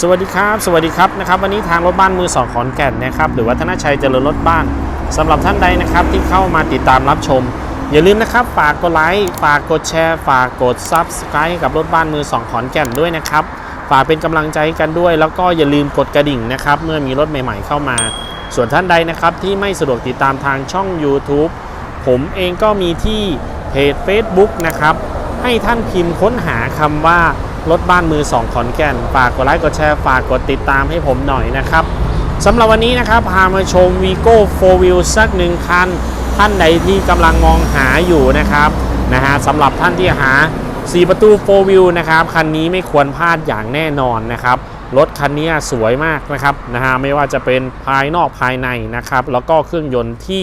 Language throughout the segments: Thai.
สวัสดีครับ สวัสดีครับนะครับ วันนี้ทางรถบ้านมือสองขอนแก่นนะครับ หรือวัฒนชัยเจริญรถบ้านสำหรับท่านใดนะครับที่เข้ามาติดตามรับชม อย่าลืมนะครับ ฝากกดไลค์ฝากกดแชร์ฝากกด subscribe กับรถบ้านมือสองขอนแก่นด้วยนะครับ ฝากเป็นกำลังใจใกันด้วย แล้วก็อย่าลืมกดกระดิ่งนะครับ เมื่อมีรถใหม่ๆเข้ามา ส่วนท่านใดนะครับที่ไม่สะดวกติดตามทางช่อง YouTube ผมเองก็มีที่เพจ Facebook นะครับให้ท่านพิมพ์ค้นหาคำว่า รถบ้านมือสองขอนแก่น ฝากกดไลค์กดแชร์ฝากกดติดตามให้ผมหน่อยนะครับสำหรับวันนี้นะครับ พามาชม Vigo 4 Wheel สักหนึ่งคัน ท่านใดที่กำลังมองหาอยู่นะครับนะฮะสำหรับท่านที่หา 4 ประตู 4 Wheel นะครับ คันนี้ไม่ควรพลาดอย่างแน่นอนนะครับ รถคันนี้สวยมากนะครับนะฮะไม่ว่าจะเป็นภายนอกภายในนะครับ แล้วก็เครื่องยนต์ที่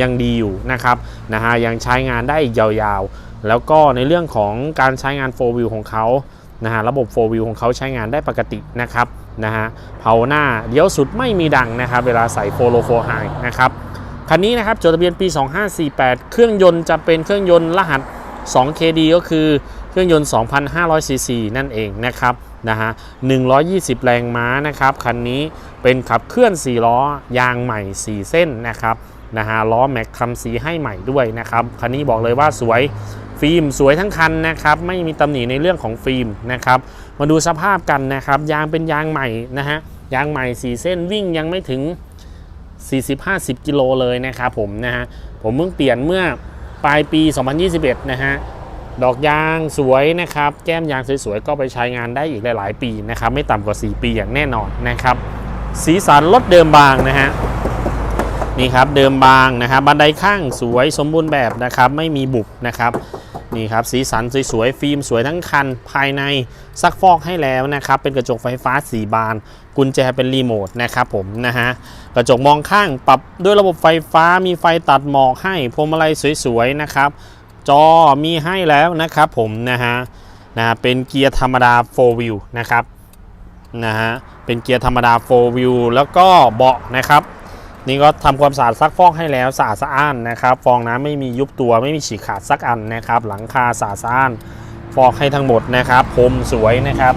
ยังดีอยู่นะครับนะฮะยังใช้งานได้อีกยาวๆ แล้วก็ในเรื่องของการใช้งาน 4 wheel ของเขา นะฮะระบบ 4 wheel ของเขาใช้งานได้ปกตินะครับนะฮะเผาหน้าเลี้ยวสุดไม่มีดังนะครับ เวลาใส่โฟโลโฟไฮนะครับคันนี้นะครับจดทะเบียนปี 2548 เครื่องยนต์จะเป็นเครื่องยนต์รหัส 2KD ก็คือเครื่องยนต์ 2,500 ซีซีนั่นเองนะครับนะฮะ120 แรงม้านะครับคันนี้เป็นขับเคลื่อน 4 ล้อยางใหม่ 4 เส้นนะครับนะฮะล้อแม็กทำสีให้ใหม่ด้วยนะครับคันนี้บอกเลยว่าสวย ฟิล์มสวยทั้งคันนะครับไม่มีตำหนิในเรื่องของฟิล์มนะครับมาดูสภาพกันนะครับยางเป็นยางใหม่นะฮะยางใหม่4เส้นวิ่งยังไม่ถึง 40-50 กิโลเลยนะครับผมนะฮะผมเพิ่งเปลี่ยนเมื่อปลายปี 2021 นะฮะดอกยางสวยนะครับแก้มยางสวยๆก็ไปใช้งานได้อีกหลาย ๆ ปีนะครับไม่ต่ำกว่า 4 ปีอย่างแน่นอนนะครับสีสันรถเดิมบางนะฮะนี่ครับเดิมบางนะครับบันไดข้างสวยสมบูรณ์แบบนะครับไม่มีบุบนะครับ นี่ครับสีสันสวยๆฟิล์มสวยทั้งคัน ภายในซักฟอกให้แล้วนะครับเป็นกระจกไฟฟ้า4บาน กุญแจเป็นรีโมทนะครับผมนะฮะกระจกมองข้างปรับด้วยระบบไฟฟ้ามีไฟตัดหมอกให้พวงมาลัยสวยๆนะครับจอมีให้แล้วนะครับผมนะฮะนะฮะเป็นเกียร์ธรรมดา 4 wheel นะครับนะฮะเป็นเกียร์ธรรมดา 4 wheel แล้วก็เบาะนะครับ นี่ก็ทำความสะอาดซักฟอกให้แล้วสะอาดสะอ้านนะครับ ฟองน้ำไม่มียุบตัวไม่มีฉีกขาดสักอันนะครับ หลังคาสะอาดสะอ้าน ฟอกให้ทั้งหมดนะครับพรมสวยนะครับ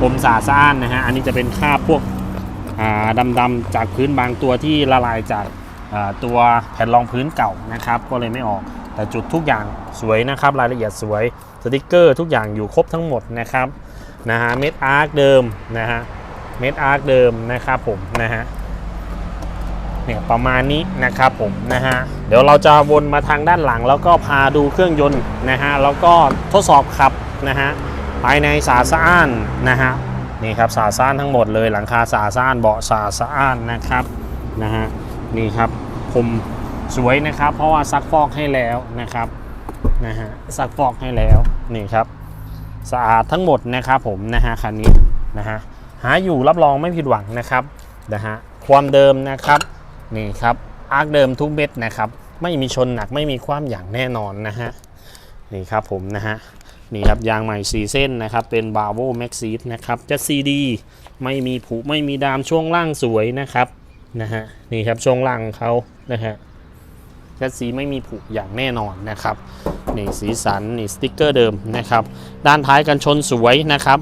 พรมสะอาดสะอ้านนะฮะอันนี้จะเป็นคราบพวกอ่าดำๆจากพื้นบางตัวที่ละลายจากตัวแผ่นรองพื้นเก่านะครับ ก็เลยไม่ออกแต่จุดทุกอย่างสวยนะครับ รายละเอียดสวยสติกเกอร์ทุกอย่างอยู่ครบทั้งหมดนะครับนะฮะเม็ดอาร์คเดิมนะฮะเม็ดอาร์คเดิมนะครับผมนะฮะ เนี่ยประมาณนี้นะครับผมนะฮะเดี๋ยวเราจะวนมาทางด้านหลัง แล้วก็พาดูเครื่องยนต์นะฮะแล้วก็ทดสอบขับนะฮะภายในสาสะอ้านนะฮะนี่ครับสาสะอ้านทั้งหมดเลยหลังคาสาสะอ้านเบาะสาสะอ้านนะครับนะฮะนี่ครับผมสวยนะครับ เพราะว่าซักฟอกให้แล้วนะครับนะฮะซักฟอกให้แล้วนี่ครับสะอาดทั้งหมดนะครับผมนะฮะคันนี้นะฮะหาอยู่รับรองไม่ผิดหวังนะครับนะฮะความเดิมนะครับ นี่ครับอาร์คเดิมทุกเม็ดนะครับ ไม่มีชนหนักไม่มีความอย่างแน่นอนนะฮะนี่ครับผมนะฮะนี่ครับยางใหม่ 4 เส้นนะครับเป็น b a v o Max Seat นะครับจะ CD ไม่มีผุไม่มีดามช่วงล่างสวยนะครับนะฮะนี่ครับช่วงล่างเขานะฮะแคสสีไม่มีผุอย่างแน่นอนนะครับนี่สีสันนี่สติกเกอร์เดิมนะครับด้านท้ายกันชนสวยนะครับ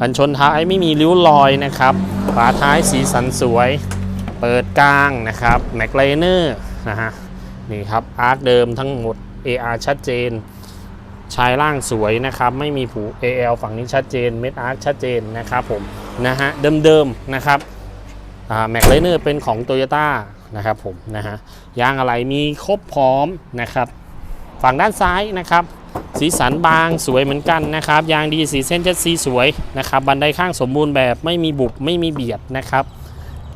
กันชนท้ายไม่มีริ้วรอยนะครับฝาท้ายสีสันสวย กลางนะครับแม็กไลเนอร์นะฮะนี่ครับอาร์คเดิมทั้งหมด AR ชัดเจน ชายล่างสวยนะครับ ไม่มีผู AL ฝั่งนี้ชัดเจนเม็ดอาร์คชัดเจนนะครับผมนะฮะเดิมๆนะครับแม็กไลเนอร์เป็นของ Toyota นะครับผมนะฮะยางอะไรมีครบพร้อมนะครับ ฝั่งด้านซ้ายนะครับ สีสันบางสวยเหมือนกันนะครับ ยางดีสีเส้นเจ็ดสีสวยนะครับ บันไดข้างสมบูรณ์แบบไม่มีบุบไม่มีเบียดนะครับ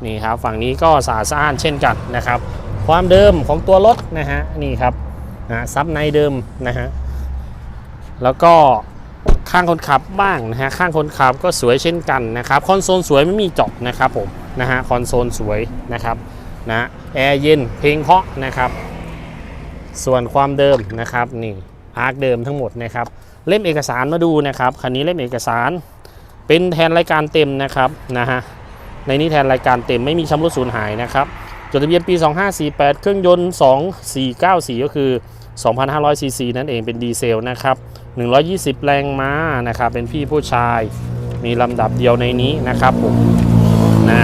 นี่ครับฝั่งนี้ก็สะอาดสะอ้านเช่นกันนะครับ ความเดิมของตัวรถนะฮะนี่ครับนะซับในเดิมนะฮะแล้วก็ข้างคนขับบ้างนะฮะข้างคนขับก็สวยเช่นกันนะครับคอนโซลสวยไม่มีเจาะนะครับผมนะฮะคอนโซลสวยนะครับนะแอร์เย็นเพลงเพาะนะครับส่วนความเดิมนะครับนี่อาร์คเดิมทั้งหมดนะครับเล่มเอกสารมาดูนะครับคันนี้เล่มเอกสารเป็นแทนรายการเต็มนะครับนะฮะ ในนี้แทนรายการเต็มไม่มีชำรุดสูญหายนะครับ จดทะเบียนปี 2548 เครื่องยนต์ 2494 ก็คือ 2,500ซีซีนั่นเองเป็นดีเซลนะครับ 120 แรงม้านะครับ เป็นพี่ผู้ชาย มีลำดับเดียวในนี้นะครับผมนะ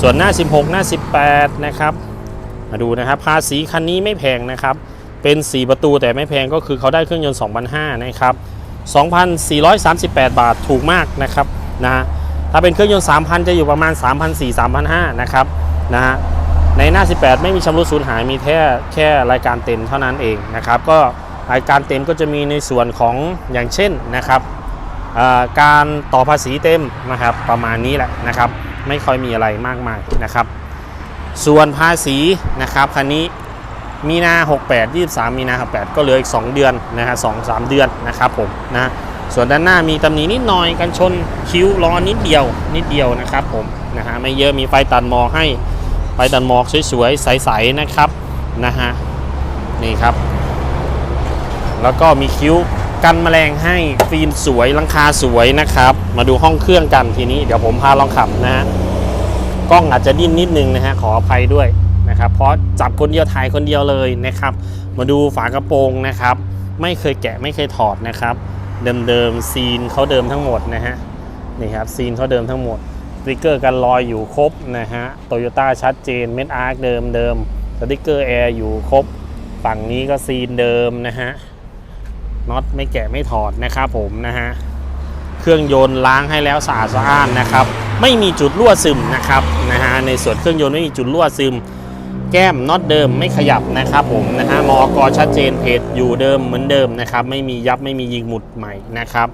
ส่วนหน้า 16 หน้า 18 นะครับ มาดูนะครับ ภาษีคันนี้ไม่แพงนะครับ เป็น 4 ประตูแต่ไม่แพงก็คือเขาได้เครื่องยนต์ 2,500 นะครับ 2,438 บาทถูกมากนะครับนะฮะ ถ้าเป็นเครื่องยนต์ 3,000 จะอยู่ประมาณ 3,400 3,500 นะครับนะฮะในหน้า 18 ไม่มีชำรุดสูญหายมีแค่แค่รายการเต็มเท่านั้นเองนะครับก็รายการเต็มก็จะมีในส่วนของอย่างเช่นนะครับอ่าการต่อภาษีเต็มนะครับประมาณนี้แหละนะครับ ไม่ค่อยมีอะไรมากมายนะครับ ส่วนภาษีนะครับคันนี้มีนา 68 23 มีนา 68 ก็เหลืออีก 2 เดือนนะฮะ2 3 เดือนนะครับผมนะ ส่วนด้านหน้ามีตำหนินิดหน่อยกันชนคิ้วล้อนิดเดียวนิดเดียวนะครับผมนะฮะไม่เยอะมีไฟตัดหมอกให้ไฟตัดหมอกสวยๆใสๆนะครับนะฮะนี่ครับ แล้วก็มีคิ้วกันแมลงให้ฟิล์มสวยลังคาสวยนะครับ มาดูห้องเครื่องกันทีนี้เดี๋ยวผมพาลองขับนะฮะกล้องอาจจะดิ้นนิดนึงนะฮะขออภัยด้วยนะครับ เพราะจับคนเดียวถ่ายคนเดียวเลยนะครับ มาดูฝากระโปรงนะครับ ไม่เคยแกะไม่เคยถอดนะครับ เดิมๆซีนเขาเดิมทั้งหมดนะฮะนี่ครับซีนเขาเดิมทั้งหมดสติกเกอร์กันรอยอยู่ครบนะฮะโตโยต้าชัดเจนเม็ดอาร์คเดิมเดิมสติกเกอร์แอร์อยู่ครบ ฝั่งนี้ก็ซีนเดิมนะฮะน็อตไม่แกะไม่ถอดนะครับผมนะฮะเครื่องยนต์ล้างให้แล้วสะอาดสะอ้านนะครับ ไม่มีจุดรั่วซึมนะครับนะฮะในส่วนเครื่องยนต์ไม่มีจุดรั่วซึม แก้มน็อตเดิมไม่ขยับนะครับผมนะฮะมอกชัดเจนเพจอยู่เดิมเหมือนเดิมนะครับไม่มียับไม่มียิงหมุดใหม่นะครับ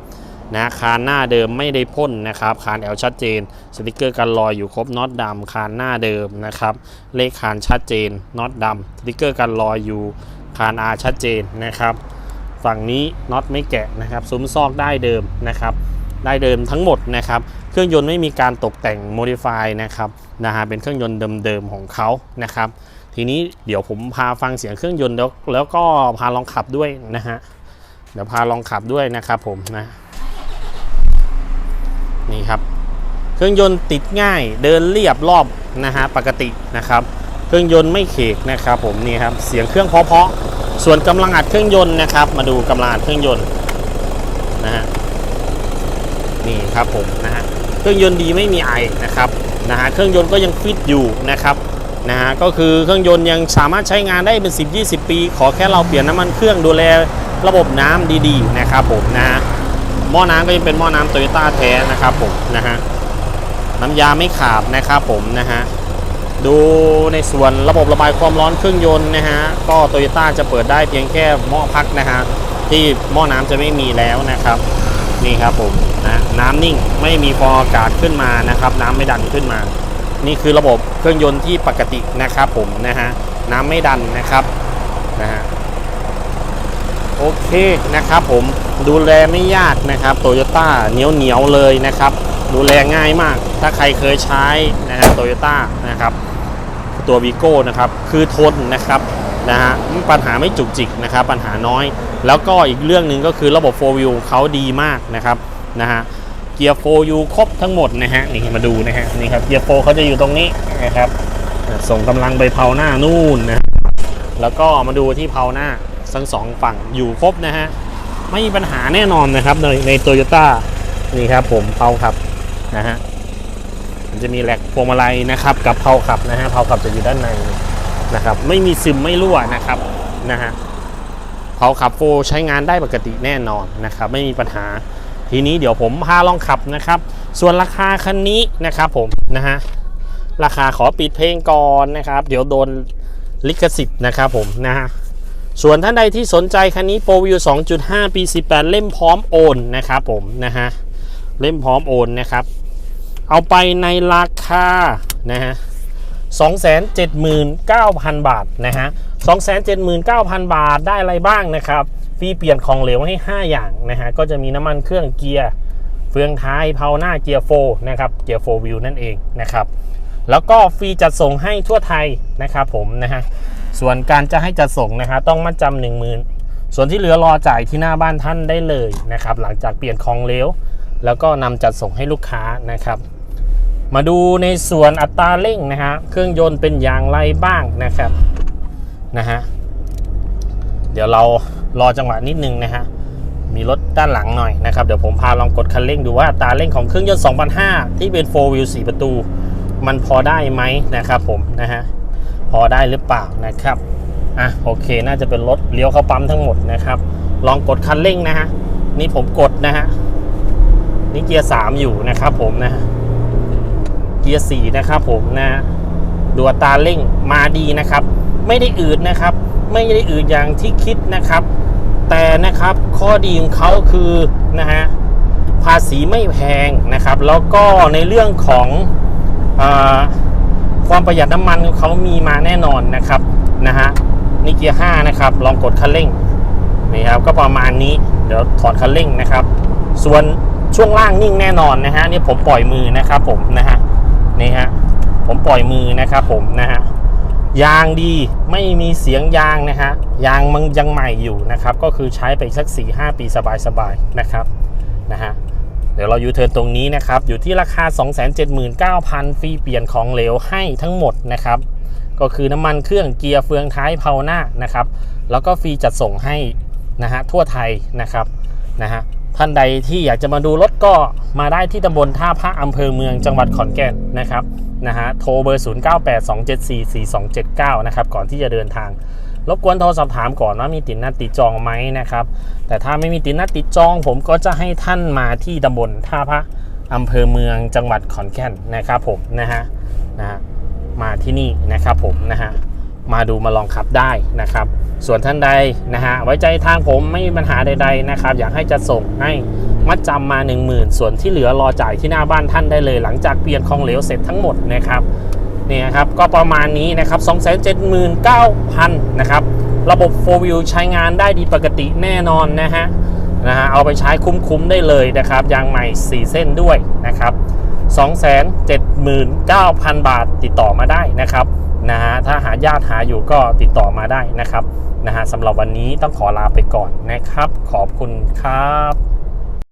นะคานหน้าเดิมไม่ได้พ่นนะครับคานแอลชัดเจน สติกเกอร์กันรอยอยู่ครบน็อตดำคานหน้าเดิมนะครับเลขคานชัดเจนน็อตดำสติกเกอร์กันรอยอยู่คานอาชัดเจนนะครับฝั่งนี้น็อตไม่แกะนะครับซุ้มซอกได้เดิมนะครับได้เดิมทั้งหมดนะครับเครื่องยนต์ไม่มีการตกแต่ง modify นะครับ นะฮะเป็นเครื่องยนต์เดิมๆของเขานะครับ ทีนี้เดี๋ยวผมพาฟังเสียงเครื่องยนต์แล้วแล้วก็พาลองขับด้วยนะฮะเดี๋ยวพาลองขับด้วยนะครับผมนะนี่ครับ เครื่องยนต์ติดง่ายเดินเรียบรอบนะฮะปกตินะครับ เครื่องยนต์ไม่เขกนะครับ ผมนี่ครับเสียงเครื่องเพาะๆส่วนกำลังอัดเครื่องยนต์นะครับ มาดูกำลังอัดเครื่องยนต์นะฮะนี่ครับผมนะฮะเครื่องยนต์ดีไม่มีไอนะครับ นะฮะเครื่องยนต์ก็ยังฟิตอยู่นะครับนะฮะก็คือเครื่องยนต์ยังสามารถใช้งานได้เป็น 10-20 ปี ขอแค่เราเปลี่ยนน้ำมันเครื่องดูแลระบบน้ำดีๆนะครับผมนะฮะหม้อน้ำก็ยังเป็นหม้อน้ำโตโยต้าแท้นะครับผมนะฮะน้ำยาไม่ขาดนะครับผมนะฮะดูในส่วนระบบระบายความร้อนเครื่องยนต์นะฮะก็โตโยต้าจะเปิดได้เพียงแค่หม้อพักนะฮะที่หม้อน้ำจะไม่มีแล้วนะครับ นี่ครับผมนะน้ำนิ่งไม่มีฟองอากาศขึ้นมานะครับ น้ำไม่ดันขึ้นมา นี่คือระบบเครื่องยนต์ที่ปกตินะครับผมนะฮะน้ำไม่ดันนะครับนะฮะโอเคนะครับผมดูแลไม่ยากนะครับโตโยต้าเหนียวเหนียวเลยนะครับ ดูแลง่ายมาก ถ้าใครเคยใช้นะฮะโตโยต้านะครับ ตัววีโก้นะครับ คือทนนะครับ นะฮะปัญหาไม่จุกจิกนะครับปัญหาน้อย แล้วก็อีกเรื่องหนึ่งก็คือระบบ 4 wheel เขาดีมากนะครับนะฮะเกียร์ 4 u ครบทั้งหมดนะฮะนี่มาดูนะฮะนี่ครับเกียร์ 4 เขาจะอยู่ตรงนี้นะครับส่งกำลังไปเพาหน้านู่นนะแล้วก็มาดูที่เพาหน้าทั้งสองฝั่งอยู่ครบนะฮะไม่มีปัญหาแน่นอนนะครับในในโตโยต้านี่ครับผมเพาขับนะฮะมันจะมีแหลกพวงมาลัยนะครับกับเพาขับนะฮะเพาขับจะอยู่ด้านใน นะครับ ไม่มีซึมไม่รั่วนะครับนะฮะเผาขับโฟใช้งานได้ปกติแน่นอนนะครับ ไม่มีปัญหา ทีนี้เดี๋ยวผมพาลองขับนะครับ ส่วนราคาคันนี้นะครับผมนะฮะราคาขอปิดเพลงก่อนนะครับ เดี๋ยวโดนลิขสิทธิ์นะครับผมนะฮะส่วนท่านใดที่สนใจคันนี้โปรวิว2.5 ปี 18 เล่มพร้อมโอนนะครับผมนะฮะเล่มพร้อมโอนนะครับ เอาไปในราคานะฮะ 279,000 บาทนะฮะ279,000 บาทได้อะไรบ้างนะครับฟรีเปลี่ยนของเหลวให้ 5 อย่างนะฮะก็จะมีน้ำมันเครื่องเกียร์เฟืองท้ายเพาหน้าเกียร์โฟนะครับเกียร์โฟวิวนั่นเองนะครับแล้วก็ฟรีจัดส่งให้ทั่วไทยนะครับผมนะฮะส่วนการจะให้จัดส่งนะฮะต้องมัดจำหนึ่งหมื่นส่วนที่เหลือรอจ่ายที่หน้าบ้านท่านได้เลยนะครับหลังจากเปลี่ยนของเหลวแล้วก็นำจัดส่งให้ลูกค้านะครับ มาดูในส่วนอัตราเร่งนะฮะเครื่องยนต์เป็นอย่างไรบ้างนะครับนะฮะเดี๋ยวเรารอจังหวะนิดนึงนะฮะมีรถด้านหลังหน่อยนะครับเดี๋ยวผมพาลองกดคันเร่งดูว่าอัตราเร่งของเครื่องยนต์2005 ที่เป็น4 wheel 4 ประตู มันพอได้ไหมนะครับผมนะฮะพอได้หรือเปล่านะครับอะโอเคน่าจะเป็นรถเลี้ยวเข้าปั๊มทั้งหมดนะครับ ลองกดคันเร่งนะฮะนี่ผมกดนะฮะนี่เกียร์สามอยู่นะครับผมนะฮะ กียร์สี่นะครับผมนะดูอัตราเร่งมาดีนะครับ ไม่ได้อืดนะครับ ไม่ได้อืดอย่างที่คิดนะครับ แต่นะครับข้อดีของเขาคือนะฮะภาษีไม่แพงนะครับ แล้วก็ในเรื่องของอความประหยัดน้ำมันเขามีมาแน่นอนนะครับนะฮะนี่เกียร์5นะครับ ลองกดคันเร่งนี่ครับก็ประมาณนี้เดี๋ยวถอดคันเร่งนะครับ ส่วนช่วงล่างนิ่งแน่นอนนะฮะนี่ผมปล่อยมือนะครับผมนะฮะ นี่ฮะผมปล่อยมือนะครับผมนะฮะยางดีไม่มีเสียงยางนะฮะยางมันยังใหม่อยู่นะครับ ก็คือใช้ไปสัก 4-5 ปีสบายๆนะครับนะฮะเดี๋ยวเรายูเทิร์นตรงนี้นะครับ อยู่ที่ราคา 279,000 ฟรีเปลี่ยนของเหลวให้ทั้งหมดนะครับ ก็คือน้ำมันเครื่องเกียร์เฟืองท้ายเพาหน้านะครับ แล้วก็ฟรีจัดส่งให้นะฮะทั่วไทยนะครับนะฮะ ท่านใดที่อยากจะมาดูรถก็มาได้ที่ตำบลท่าพระอำเภอเมืองจังหวัดขอนแก่นนะครับนะฮะโทรเบอร์ 0982744279 นะครับ ก่อนที่จะเดินทาง รบกวนโทรสอบถามก่อนว่ามีติดนัดติดจองไหมนะครับ แต่ถ้าไม่มีติดนัดติดจอง ผมก็จะให้ท่านมาที่ตำบลท่าพระอำเภอเมืองจังหวัดขอนแก่นนะครับผมนะฮะนะฮะมาที่นี่นะครับผมนะฮะมาดูมาลองขับได้นะครับ ส่วนท่านใดนะฮะไว้ใจทางผมไม่มีปัญหาใด ๆนะครับ อยากให้จะส่งให้มัดจำมา 10,000 ส่วนที่เหลือรอจ่ายที่หน้าบ้านท่านได้เลย หลังจากเปลี่ยนของเหลวเสร็จทั้งหมดนะครับเนี่ยครับก็ประมาณนี้นะครับ279,000นะครับระบบ 4 wheel ใช้งานได้ดีปกติแน่นอนนะฮะนะฮะเอาไปใช้คุ้มๆได้เลยนะครับยางใหม่ 4 เส้นด้วยนะครับ279,000 บาทติดต่อมาได้นะครับ นะฮะถ้าหาญาติหาอยู่ก็ติดต่อมาได้นะครับนะฮะสำหรับวันนี้ต้องขอลาไปก่อนนะครับ ขอบคุณครับ